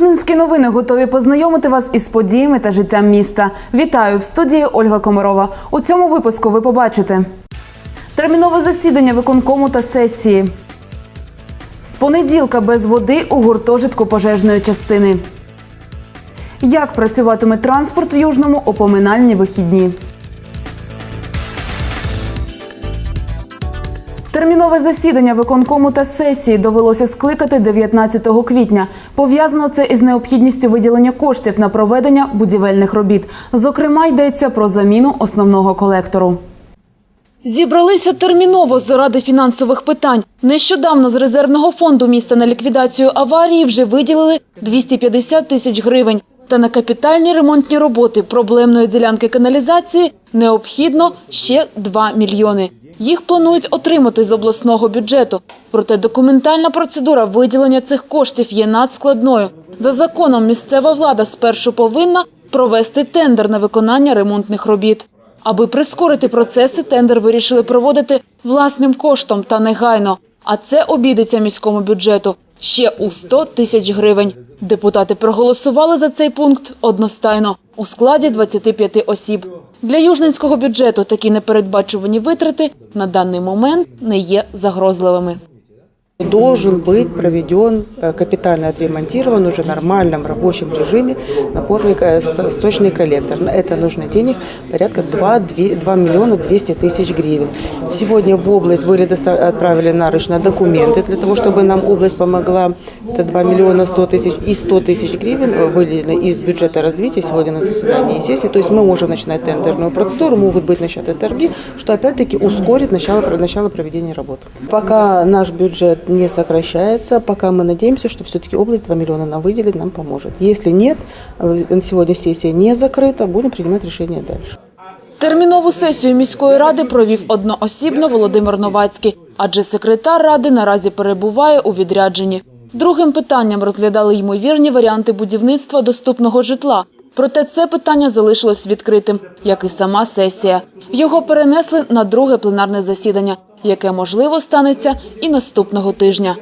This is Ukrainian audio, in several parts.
Южненські новини готові познайомити вас із подіями та життям міста. Вітаю в студії Ольга Комарова. У цьому випуску ви побачите термінове засідання виконкому та сесії. З понеділка без води у гуртожитку пожежної частини. Як працюватиме транспорт в Южному у поминальні вихідні? Термінове засідання виконкому та сесії довелося скликати 19 квітня. Пов'язано це із необхідністю виділення коштів на проведення будівельних робіт. Зокрема, йдеться про заміну основного колектору. Зібралися терміново заради фінансових питань. Нещодавно з резервного фонду міста на ліквідацію аварії вже виділили 250 тисяч гривень. Та на капітальні ремонтні роботи проблемної ділянки каналізації необхідно ще 2 мільйони. Їх планують отримати з обласного бюджету. Проте документальна процедура виділення цих коштів є надскладною. За законом місцева влада спершу повинна провести тендер на виконання ремонтних робіт. Аби прискорити процеси, тендер вирішили проводити власним коштом та негайно. А це обійдеться міському бюджету ще у 100 тисяч гривень. Депутати проголосували за цей пункт одностайно у складі 25 осіб. Для южненського бюджету такі непередбачувані витрати на даний момент не є загрозливими. Должен быть проведен, э, капитально отремонтирован уже в нормальном рабочем режиме напорный э, с- сточный коллектор. На это нужно денег порядка 2, 2 миллиона 200 тысяч гривен. Сегодня в область были отправили нарочно документы для того, чтобы нам область помогла. Это 2 миллиона 100 тысяч и 100 тысяч гривен выделены из бюджета развития сегодня на заседании сессии. То есть мы можем начинать тендерную процедуру, могут быть начаты торги, что опять-таки ускорит начало, начало проведения работ. Пока наш бюджет не сокращается, пока мы надеемся, что все-таки область 2 миллиона нам выделит, нам поможет. Если нет, э, на сегодня сессия не закрыта, будем принимать решение дальше. Термінову сесію міської ради провів одноосібно Володимир Новацький, адже секретар ради наразі перебуває у відрядженні. Другим питанням розглядали ймовірні варіанти будівництва доступного житла. Проте це питання залишилось відкритим, як і сама сесія. Його перенесли на друге пленарне засідання, яке можливо станеться і наступного тижня.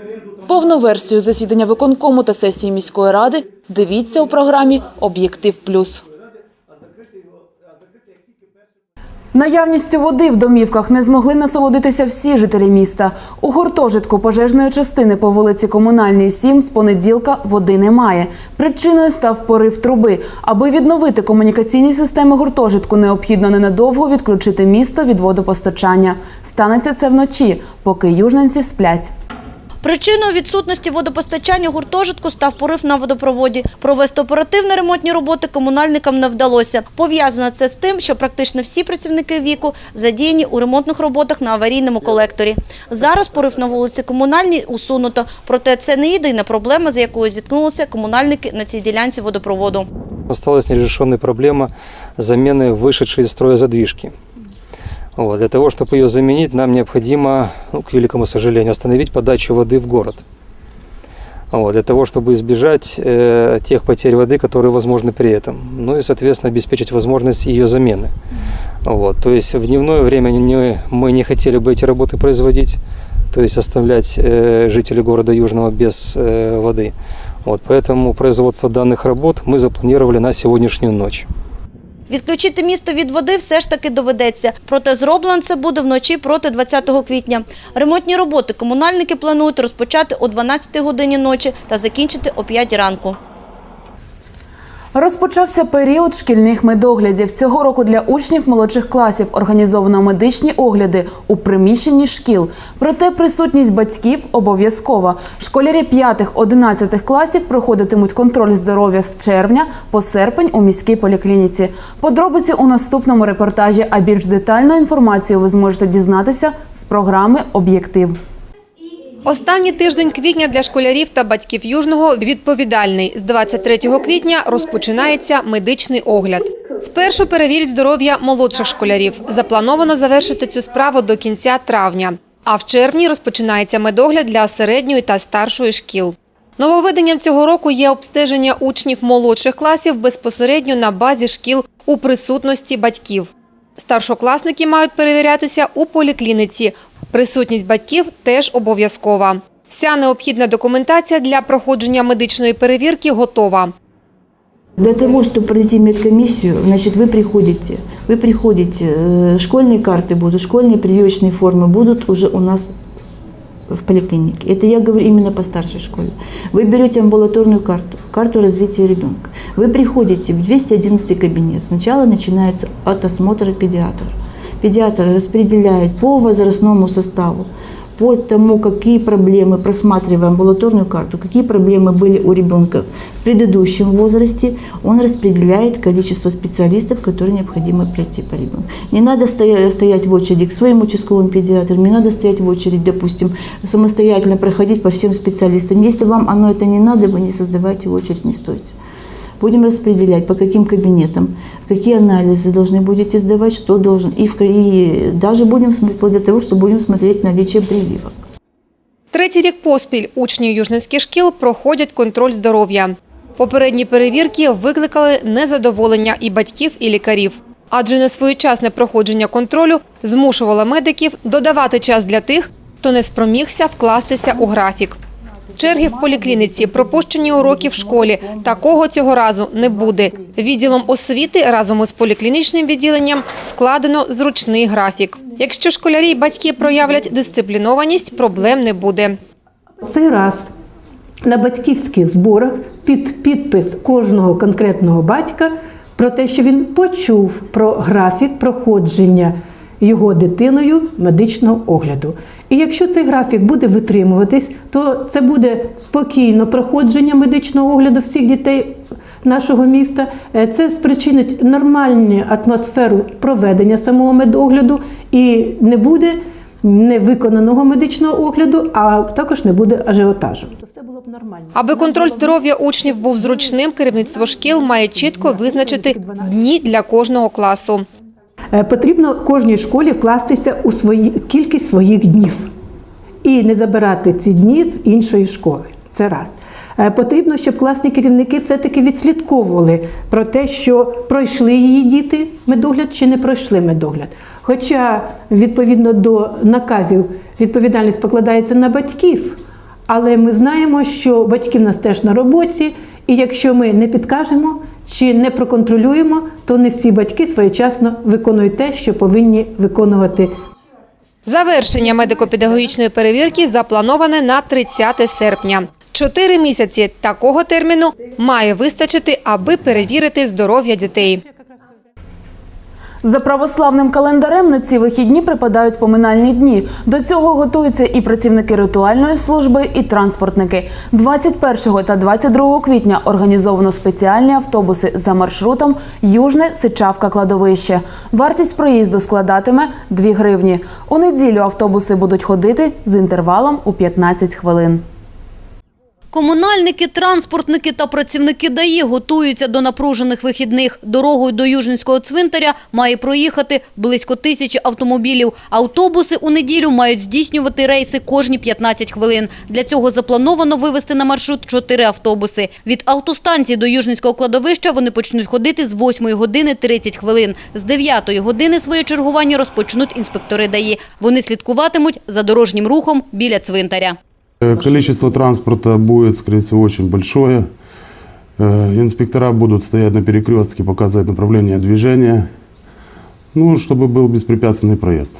Повну версію засідання виконкому та сесії міської ради дивіться у програмі Об'єктив Плюс. Наявністю води в домівках не змогли насолодитися всі жителі міста. У гуртожитку пожежної частини по вулиці Комунальній 7 з понеділка води немає. Причиною став порив труби. Аби відновити комунікаційні системи гуртожитку, необхідно ненадовго відключити місто від водопостачання. Станеться це вночі, поки южненці сплять. Причиною відсутності водопостачання гуртожитку став порив на водопроводі. Провести оперативні ремонтні роботи комунальникам не вдалося. Пов'язано це з тим, що практично всі працівники віку задіяні у ремонтних роботах на аварійному колекторі. Зараз порив на вулиці Комунальній усунуто, проте це не єдина проблема, з якою зіткнулися комунальники на цій ділянці водопроводу. Осталась нерешенная проблема замены вышедшей из строя задвижки. Вот. Для того, чтобы ее заменить, нам необходимо, ну, к великому сожалению, остановить подачу воды в город. Вот. Для того, чтобы избежать э, тех потерь воды, которые возможны при этом. Ну и, соответственно, обеспечить возможность ее замены. Вот. То есть в дневное время не- мы не хотели бы эти работы производить, то есть оставлять э, жителей города Южного без э, воды. Вот, поэтому производство данных работ мы запланировали на сегодняшнюю ночь. Відключити місто від води все ж таки доведеться. Проте зроблено це буде вночі проти 20 квітня. Ремонтні роботи комунальники планують розпочати о 12 годині ночі та закінчити о 5 ранку. Розпочався період шкільних медоглядів. Цього року для учнів молодших класів організовано медичні огляди у приміщенні шкіл. Проте присутність батьків обов'язкова. Школярі 5-11 класів проходитимуть контроль здоров'я з червня по серпень у міській поліклініці. Подробиці у наступному репортажі, а більш детальну інформацію ви зможете дізнатися з програми Об'єктив. Останній тиждень квітня для школярів та батьків Южного відповідальний. З 23 квітня розпочинається медичний огляд. Спершу перевірять здоров'я молодших школярів. Заплановано завершити цю справу до кінця травня. А в червні розпочинається медогляд для середньої та старшої шкіл. Нововведенням цього року є обстеження учнів молодших класів безпосередньо на базі шкіл у присутності батьків. Старшокласники мають перевірятися у поліклініці. Присутність батьків теж обов'язкова. Вся необхідна документація для проходження медичної перевірки готова. Для того, чтобы пройти медкомиссию, значит, вы приходите, вы приходите, э, школьные карты будут, школьные прививочные формы будут уже у нас в поликлинике. Это я говорю именно по старшей школе. Вы берете амбулаторную карту, карту развития ребенка. Вы приходите в 211 кабинет. Сначала начинается от осмотра педиатра. Педиатр распределяет по возрастному составу, по тому, какие проблемы, просматривая амбулаторную карту, какие проблемы были у ребенка в предыдущем возрасте, он распределяет количество специалистов, которые необходимо пройти по ребенку. Не надо стоя- стоять в очереди к своим участковым педиатрам, не надо стоять в очередь, допустим, самостоятельно проходить по всем специалистам. Если вам оно это не надо, вы не создавайте очередь, не стойте. Будем распределять, по каким кабинетам, какие анализы должны будете сдавать, что должен. И, в- и даже будем вплоть до того, что будем смотреть наличие прививок. Третій рік поспіль учні южницьких шкіл проходять контроль здоров'я. Попередні перевірки викликали незадоволення і батьків, і лікарів. Адже несвоєчасне проходження контролю змушувало медиків додавати час для тих, хто не спромігся вкластися у графік. Черги в поліклініці, пропущені уроки в школі. Такого цього разу не буде. Відділом освіти разом із поліклінічним відділенням складено зручний графік. Якщо школярі й батьки проявлять дисциплінованість, проблем не буде. Цей раз на батьківських зборах під підпис кожного конкретного батька про те, що він почув про графік проходження його дитиною медичного огляду. І якщо цей графік буде витримуватись, то це буде спокійно проходження медичного огляду всіх дітей нашого міста. Е, Це спричинить нормальну атмосферу проведення самого медогляду і не буде невиконаного медичного огляду, а також не буде ажіотажу. То все було б нормально. Аби контроль здоров'я учнів був зручним, керівництво шкіл має чітко визначити дні для кожного класу. Е, Потрібно кожній школі вкластися у свої кількість своїх днів і не забирати ці дні з іншої школи. Це раз. Е, Потрібно, щоб класні керівники все-таки відслідковували про те, що пройшли її діти медогляд чи не пройшли медогляд. Хоча відповідно до наказів відповідальність покладається на батьків, але ми знаємо, що батьки в нас теж на роботі, і якщо ми не підкажемо чи не проконтролюємо, то не всі батьки своєчасно виконують те, що повинні виконувати Завершення медико-педагогічної перевірки заплановане на 30 серпня. Чотири місяці такого терміну має вистачити, аби перевірити здоров'я дітей. За православним календарем на ці вихідні припадають поминальні дні. До цього готуються і працівники ритуальної служби, і транспортники. 21 та 22 квітня організовано спеціальні автобуси за маршрутом Южне Сичавка кладовище. Вартість проїзду складатиме 2 гривні. У неділю автобуси будуть ходити з інтервалом у 15 хвилин. Комунальники, транспортники та працівники ДАІ готуються до напружених вихідних. Дорогою до Южинського цвинтаря має проїхати близько тисячі автомобілів. Автобуси у неділю мають здійснювати рейси кожні 15 хвилин. Для цього заплановано вивести на маршрут 4 автобуси. Від автостанції до Южинського кладовища вони почнуть ходити з 8 години 30 хвилин. З 9 години своє чергування розпочнуть інспектори ДАІ. Вони слідкуватимуть за дорожнім рухом біля цвинтаря. Э, Количество транспорта будет, скорее всего, очень большое. Э, Инспектора будут стоять на перекрестке, показывать направление движения, ну, чтобы был беспрепятственный проезд.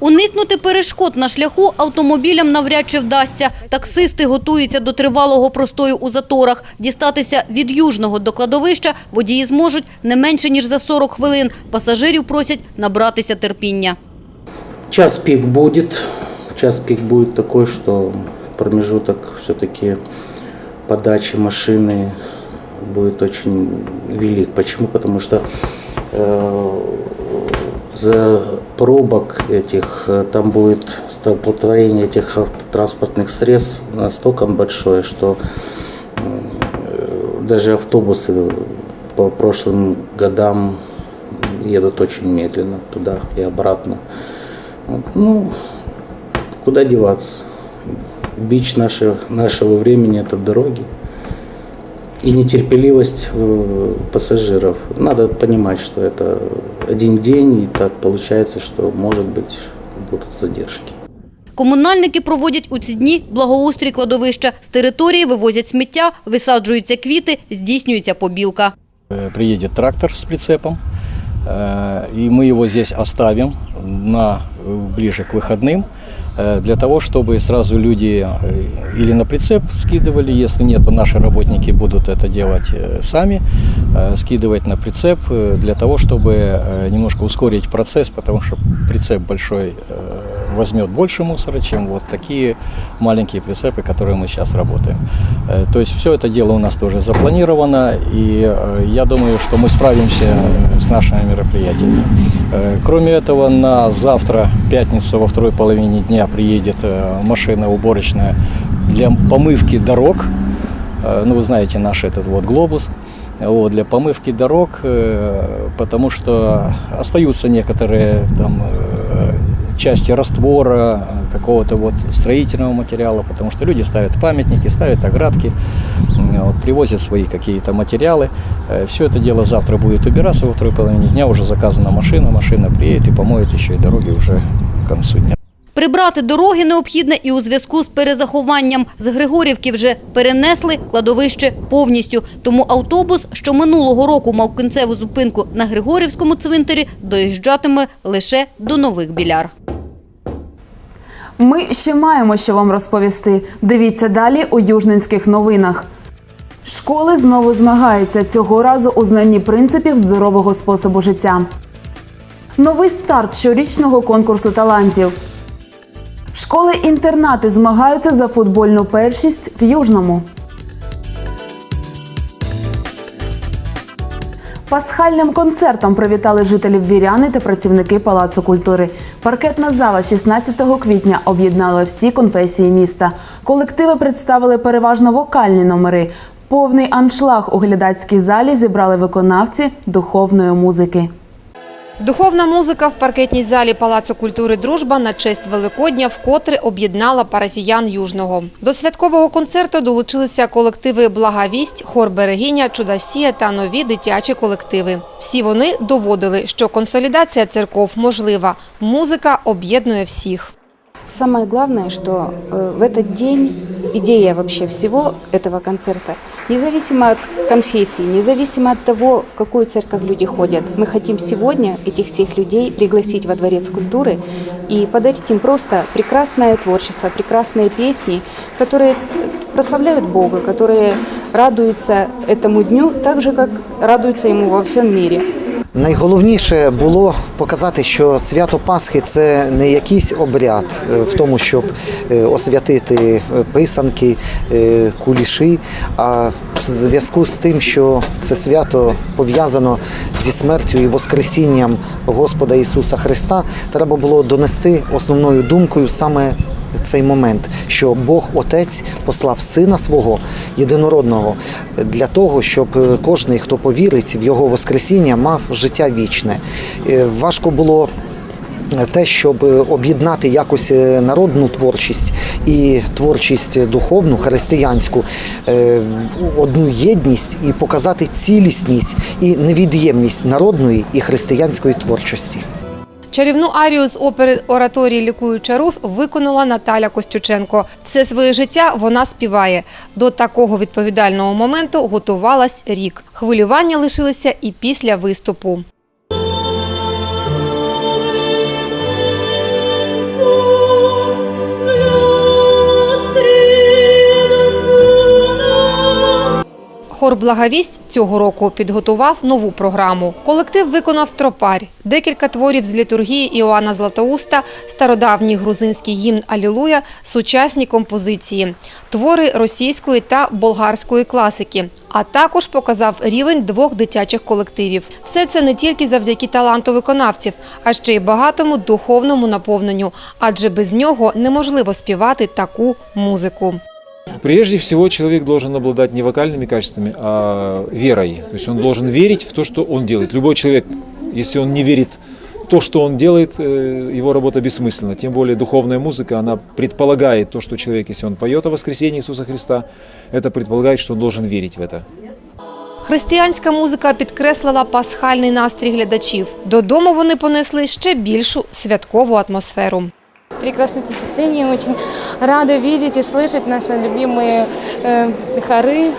Уникнути перешкод на шляху автомобілям навряд чи вдасться. Таксисти готуються до тривалого простою у заторах. Дістатися від Южного до кладовища водії зможуть не менше, ніж за 40 хвилин. Пасажирів просять набратися терпіння. Час пик будет. Час пик будет такой, что промежуток все-таки подачи машины будет очень велик. Почему? Потому что э, за пробок этих э, там будет столпотворение этих автотранспортных средств настолько большое, что э, даже автобусы по прошлым годам едут очень медленно туда и обратно. Вот, Ну, куда деваться? Бич нашего, нашего времени – это дороги. И нетерпеливость э, пассажиров. Надо понимать, что это один день, и так получается, что, может быть, будут задержки. Комунальники проводять у ці дні благоустрій кладовища. З території вивозять сміття, висаджуються квіти, здійснюється побілка. Э, Приедет трактор с прицепом, э, и мы его здесь оставим на, э, ближе к выходным, э, для того, чтобы сразу люди э, или на прицеп скидывали, если нет, то наши работники будут это делать э, сами, э, скидывать на прицеп э, для того, чтобы э, немножко ускорить процесс, потому что прицеп большой э, возьмет больше мусора, чем вот такие маленькие прицепы, которые мы сейчас работаем. Э, То есть все это дело у нас тоже запланировано, и э, я думаю, что мы справимся э, с нашими мероприятиями. Кроме этого, на завтра, пятница, во второй половине дня приедет машина уборочная для помывки дорог. Ну, вы знаете, наш этот вот глобус. Вот, для помывки дорог, потому что остаются некоторые там части раствора, э, какого-то вот строительного материала, потому что люди ставят памятники, ставят оградки, м, вот, привозят свои какие-то материалы. Все это дело завтра будет убираться во второй половине дня, уже заказана машина, машина приедет и помоет еще и дороги уже к концу дня. Прибрати дороги необхідно і у зв'язку з перезахованням. З Григорівки вже перенесли кладовище повністю. Тому автобус, що минулого року мав кінцеву зупинку на Григорівському цвинтарі, доїжджатиме лише до Нових Біляр. Ми ще маємо що вам розповісти. Дивіться далі у Южненських новинах. Школи знову змагаються цього разу у знанні принципів здорового способу життя. Новий старт щорічного конкурсу талантів. Школи-інтернати змагаються за футбольну першість в Южному. Пасхальним концертом привітали жителів Віряни та працівники Палацу культури. Паркетна зала 16 квітня об'єднала всі конфесії міста. Колективи представили переважно вокальні номери. Повний аншлаг у глядацькій залі зібрали виконавці духовної музики. Духовна музика в паркетній залі Палацу культури Дружба на честь Великодня вкотре об'єднала парафіян Южного. До святкового концерту долучилися колективи Благовість, Хор Берегиня, Чудасія та нові дитячі колективи. Всі вони доводили, що консолідація церков можлива. Музика об'єднує всіх. Самое главное, что э, в этот день идея вообще всего этого концерта, независимо от конфессии, независимо от того, в какую церковь люди ходят, мы хотим сегодня этих всех людей пригласить во Дворец культуры и подарить им просто прекрасное творчество, прекрасные песни, которые прославляют Бога, которые радуются этому дню так же, как радуются ему во всем мире. Найголовніше було показати, що свято Пасхи це не якийсь обряд е, в тому, щоб е, освятити е, писанки, куліші, а в зв'язку з тим, що це свято пов'язано зі смертю і воскресінням Господа Ісуса Христа, треба було донести основною думкою саме цей момент, що Бог Отець послав Сина свого єдинородного для того, щоб е, кожний, хто повірить в його Воскресіння, мав життя вічне. Е, Важко було. Те, щоб е, об'єднати якось е, народну творчість і творчість духовну, християнську, е, одну єдність і показати цілісність і невід'ємність народної і християнської творчості. Чарівну арію з опери ораторії Лікуюча руф виконала Наталя Костюченко. Все своє життя вона співає. До такого відповідального моменту готувалась рік. Хвилювання лишилися і після виступу. Хор Благовість цього року підготував нову програму. Колектив виконав тропарь, декілька творів з літургії Іоанна Златоуста, стародавній грузинський гімн Алілуя, сучасні композиції, твори російської та болгарської класики. А також показав рівень двох дитячих колективів. Все це не тільки завдяки таланту виконавців, а ще й багатому духовному наповненню, адже без нього неможливо співати таку музику. Прежде всего человек должен обладать не вокальными качествами, а верой. То есть он должен верить в то, что он делает. Любой человек, если он не верит в то, что он делает, э, его работа бессмысленна. Тем более духовная музыка, она предполагает то, что человек, если он поет о воскресении Иисуса Христа, это предполагает, что он должен верить в это. Християнська музика підкреслила пасхальний настрій глядачів. Додому вони понесли ще більшу святкову атмосферу. Прекрасное впечатление, очень рада видеть и слышать наши любимые э, хоры.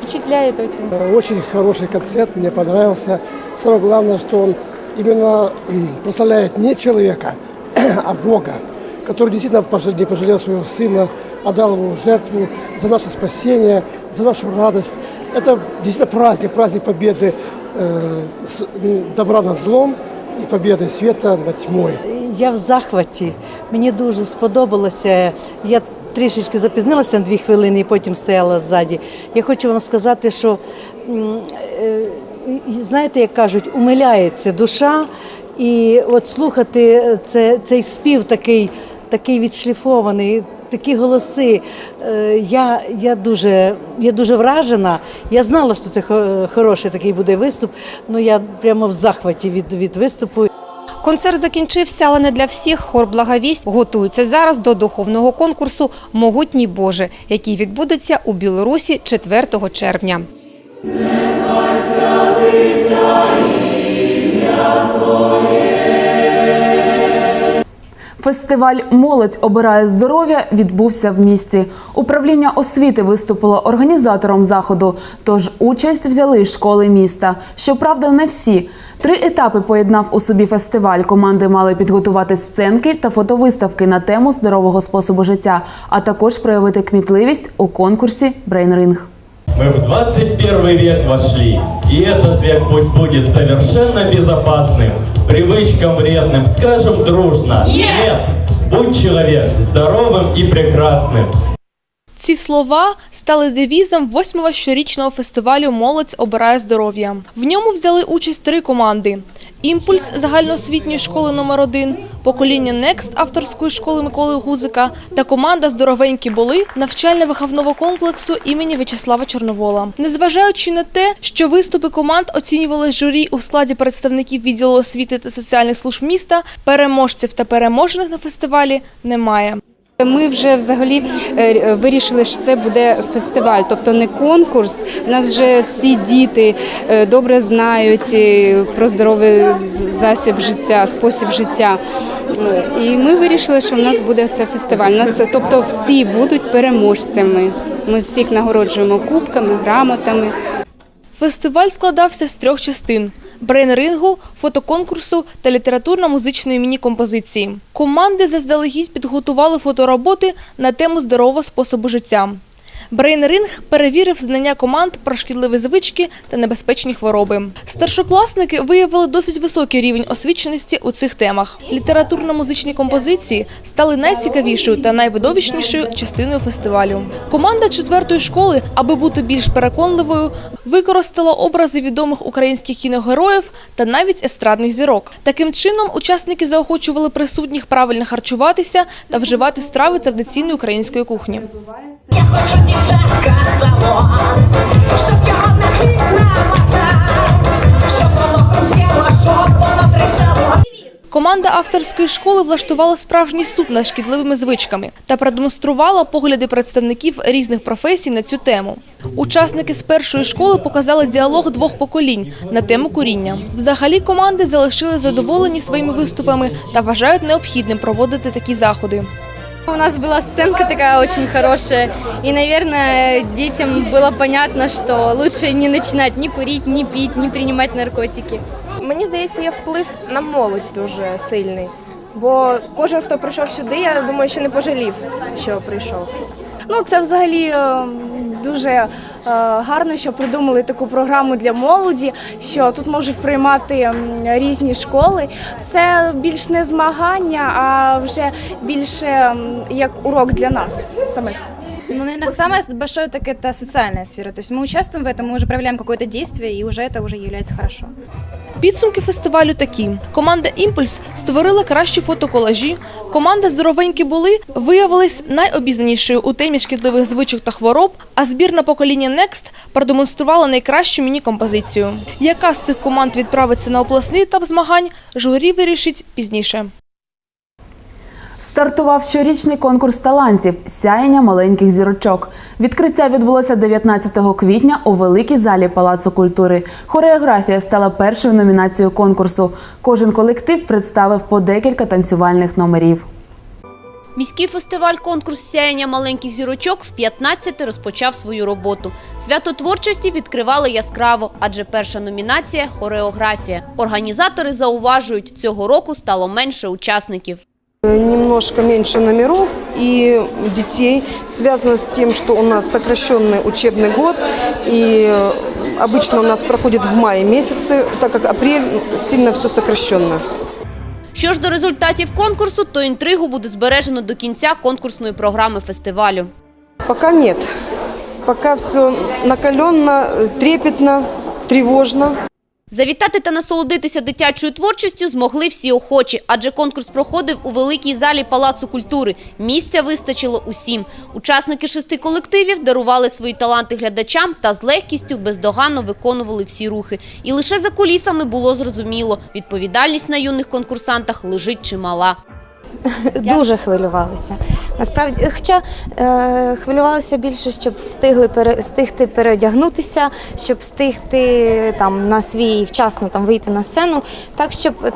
Впечатляет очень. Очень хороший концерт, мне понравился. Самое главное, что он именно м, прославляет не человека, а Бога, который действительно не пожалел своего сына, отдал его жертву за наше спасение, за нашу радость. Это действительно праздник, праздник победы э, с- добра над злом и победы света над тьмой. Я в захваті. Мені дуже сподобалося. Я трішечки запізнилася на дві хвилини і потім стояла ззаді. Я хочу вам сказати, що е, і знаєте, як кажуть, умиляється душа, і от слухати це, цей спів такий, такий відшліфований. Такі голоси. Е, Я, я, дуже, я дуже вражена. Я знала, що це хо- хороший такий буде виступ. Ну я прямо в захваті від, від виступу. Концерт закінчився, але не для всіх. Хор Благовість готується зараз до духовного конкурсу Могутній Боже, який відбудеться у Білорусі 4 червня. Фестиваль Молодь обирає здоров'я відбувся в місті. Управління освіти виступило організатором заходу, тож участь взяли й школи міста. Щоправда, не всі. Три етапи поєднав у собі фестиваль. Команди мали підготувати сценки та фотовиставки на тему здорового способу життя, а також проявити кмітливість у конкурсі Брейнринг. Мы в 21 век вошли, и этот век пусть будет совершенно безопасным. Привычкам вредным скажем дружно «Нет!» Будь человек здоровым и прекрасным. Ці слова стали девізом восьмого щорічного фестивалю Молодь обирає здоров'я. В ньому взяли участь три команди: Імпульс загальноосвітньої школи номер 1 покоління Некст авторської школи Миколи Гузика та команда Здоровенькі були навчально-виховного комплексу імені В'ячеслава Чорновола. Незважаючи на те, що виступи команд оцінювали журі у складі представників відділу освіти та соціальних служб міста, переможців та переможених на фестивалі немає. Ми вже взагалі е, вирішили, що це буде фестиваль, тобто не конкурс. У нас вже всі діти е, добре знають е, про здоровий засіб життя, спосіб життя. Е, І ми вирішили, що в нас буде це фестиваль. Нас, тобто, всі будуть переможцями. Ми всіх нагороджуємо кубками, грамотами. Фестиваль складався з трьох частин: брейн-рингу, фотоконкурсу та літературно-музичної міні-композиції. Команди заздалегідь підготували фотороботи на тему здорового способу життя. Брейн-ринг перевірив знання команд про шкідливі звички та небезпечні хвороби. Старшокласники виявили досить високий рівень освіченості у цих темах. Літературно-музичні композиції стали найцікавішою та найвидовищнішою частиною фестивалю. Команда четвертої школи, аби бути більш переконливою, використала образи відомих українських кіногероїв та навіть естрадних зірок. Таким чином, учасники заохочували присутніх правильно харчуватися та вживати страви традиційної української кухні. Команда авторської школи влаштувала справжній суд над шкідливими звичками та продемонструвала погляди представників різних професій на цю тему. Учасники з першої школи показали діалог двох поколінь на тему куріння. Взагалі команди залишили задоволені своїми виступами та вважають необхідним проводити такі заходи. У нас была сценка такая очень хорошая, и, наверное, детям было понятно, что лучше не начинать ни курить, ни пить, ни принимать наркотики. Мені здається, є вплив на молодь дуже сильний. Бо кожен, хто прийшов сюди, я думаю, що не пожалів, що прийшов. Ну, це взагалі е, дуже гарно, що придумали таку програму для молоді, що тут можуть приймати різні школи. Це більш не змагання, а вже більше як урок для нас самих. Ну, наверное, самое большое так это социальная сфера. То есть мы участвуем в этом, мы уже проявляем какое-то действие, и уже это уже является хорошо. Підсумки фестивалю такі: команда Імпульс створила кращі фотоколажі. Команда Здоровенькі були виявились найобізнанішою у темі шкідливих звичок та хвороб. А збірна покоління Next продемонструвала найкращу міні-композицію. Яка з цих команд відправиться на обласний етап змагань, журі вирішить пізніше. Стартував щорічний конкурс талантів Сяєння маленьких зірочок. Відкриття відбулося 19 квітня у великій залі Палацу культури. Хореографія стала першою номінацією конкурсу. Кожен колектив представив по декілька танцювальних номерів. Міський фестиваль-конкурс «Сяєння маленьких зірочок» в 15 розпочав свою роботу. Свято творчості відкривали яскраво, адже перша номінація – хореографія. Організатори зауважують, цього року стало менше учасників. Немножко меньше номеров и детей. Связано с тем, что у нас сокращенный учебный год. И э, обычно у нас проходит в мае месяце, так как апрель сильно все сокращенно. Що ж до результатів конкурсу, то інтригу буде збережено до кінця конкурсної програми фестивалю. Пока нет. Пока все накаленно, трепетно, тревожно. Завітати та насолодитися дитячою творчістю змогли всі охочі, адже конкурс проходив у великій залі Палацу культури. Місця вистачило усім. Учасники шести колективів дарували свої таланти глядачам та з легкістю бездоганно виконували всі рухи. І лише за кулісами було зрозуміло, відповідальність на юних конкурсантах лежить чимала. Дуже хвилювалися. Насправді, хоча е, хвилювалися більше, щоб встигли пере, встигти переодягнутися, щоб встигти там на свій вчасно там вийти на сцену. Так, щоб е,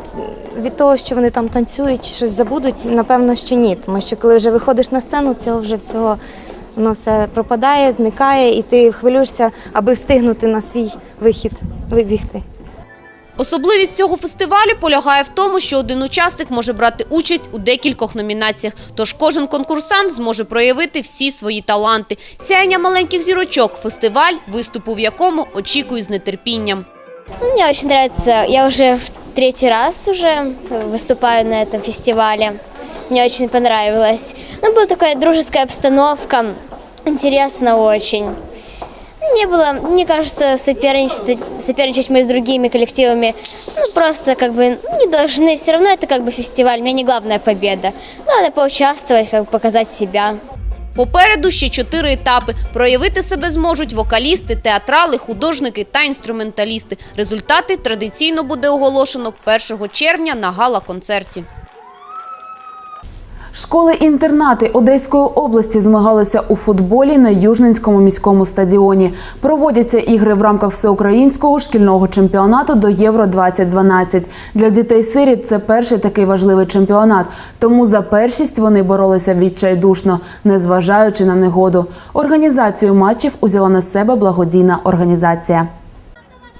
від того, що вони там танцюють, щось забудуть, напевно, що ні. Тому що коли вже виходиш на сцену, цього вже всього воно все пропадає, зникає, і ти хвилюєшся, аби встигнути на свій вихід вибігти. Особливість цього фестивалю полягає в тому, що один учасник може брати участь у декількох номінаціях. Тож кожен конкурсант зможе проявити всі свої таланти. Сяєння маленьких зірочок – фестиваль, виступу в якому очікую з нетерпінням. Мне очень нравится. Я уже в третий раз уже выступаю на этом фестивале. Мне очень понравилось. Ну, была такая дружеская обстановка. Интересно очень. Не было, мне кажется, соперничать, соперничать мы с другими коллективами. Ну, просто как бы не должны. Все равно это как бы фестиваль. У меня не главная победа. Надо поучаствовать, как бы показать себя. Попереду ще чотири етапи. Проявити себе зможуть вокалісти, театрали, художники та інструменталісти. Результати традиційно буде оголошено 1 червня на гала-концерті. Школи-інтернати Одеської області змагалися у футболі на Южненському міському стадіоні. Проводяться ігри в рамках всеукраїнського шкільного чемпіонату до Євро 2012 Для дітей-сиріт це перший такий важливий чемпіонат. Тому за першість вони боролися відчайдушно, незважаючи на негоду. Організацію матчів узяла на себе благодійна організація.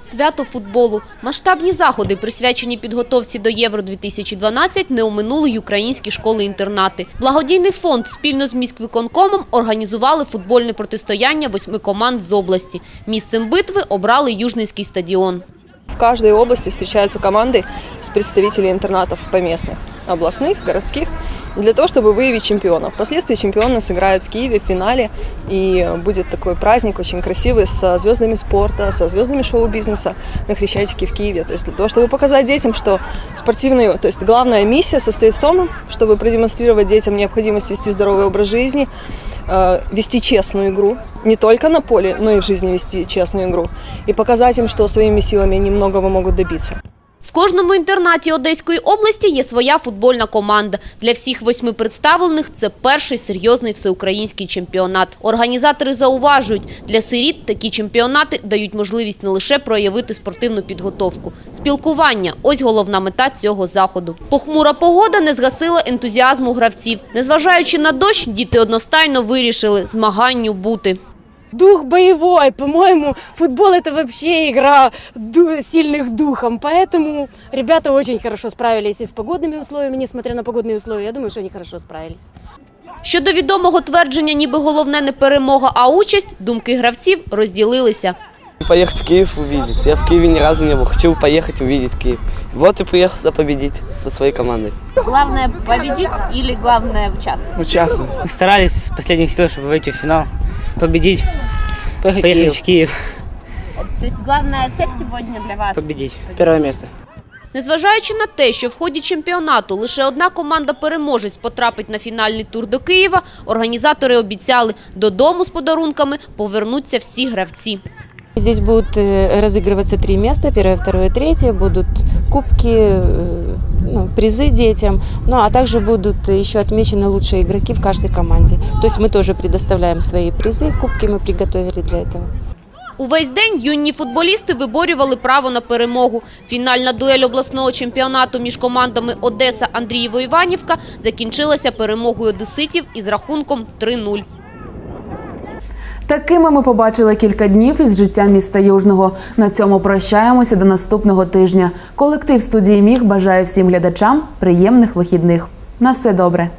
Свято футболу. Масштабні заходи, присвячені підготовці до Євро-2012, не оминули й українські школи-інтернати. Благодійний фонд спільно з міськвиконкомом організували футбольне протистояння восьми команд з області. Місцем битви обрали Южненський стадіон. В каждой области встречаются команды с представителей интернатов поместных, областных, городских, для того, чтобы выявить чемпионов. Впоследствии чемпионы сыграют в Киеве в финале, и будет такой праздник очень красивый со звездами спорта, со звездами шоу-бизнеса на Хрещатике в Киеве. То есть для того, чтобы показать детям, что спортивный, то есть главная миссия состоит в том, чтобы продемонстрировать детям необходимость вести здоровый образ жизни, э, вести честную игру, не только на поле, но и в жизни вести честную игру, и показать им, что своими силами они многого могут добиться. В кожному інтернаті Одеської області є своя футбольна команда. Для всіх восьми представлених це перший серйозний всеукраїнський чемпіонат. Організатори зауважують, для сиріт такі чемпіонати дають можливість не лише проявити спортивну підготовку. Спілкування – ось головна мета цього заходу. Похмура погода не згасила ентузіазму гравців. Незважаючи на дощ, діти одностайно вирішили змаганню бути Дух боевой, по-моему, футбол это вообще игра ду- сильных духом, поэтому ребята очень хорошо справились и с погодными условиями, несмотря на погодные условия, я думаю, что они хорошо справились. Щодо відомого твердження, ніби головне не перемога, а участь, думки гравців розділилися. Поехать в Киев увидеть. Я в Киеве ни разу не был. Хочу поехать увидеть Киев. Вот и приехал победить со своей командой. Главное победить или главное участвовать? Участвовать. Старались с последних сил, чтобы выйти в финал, победить, Поехать поехать в в Киев, То есть главная цель сегодня для вас? победить. Первое место. Незважаючи на те, що в ході чемпіонату лише одна команда-переможець потрапить на фінальний тур до Києва, організатори обіцяли, додому з подарунками повернуться всі гравці. Здесь будут э, разыгрываться три места, первое, второе, третье, будут кубки, э, ну, призы детям, ну а также будут еще отмечены лучшие игроки в каждой команде. То есть мы тоже предоставляем свои призы, кубки мы приготовили для этого. Увесь день юні футболісти виборювали право на перемогу. Фінальна дуель обласного чемпіонату між командами Одеса Андрієво-Іванівка закінчилася перемогою одеситів із рахунком 3-0. Такими ми побачили кілька днів із життя міста Южного. На цьому прощаємося до наступного тижня. Колектив студії Міг бажає всім глядачам приємних вихідних. На все добре.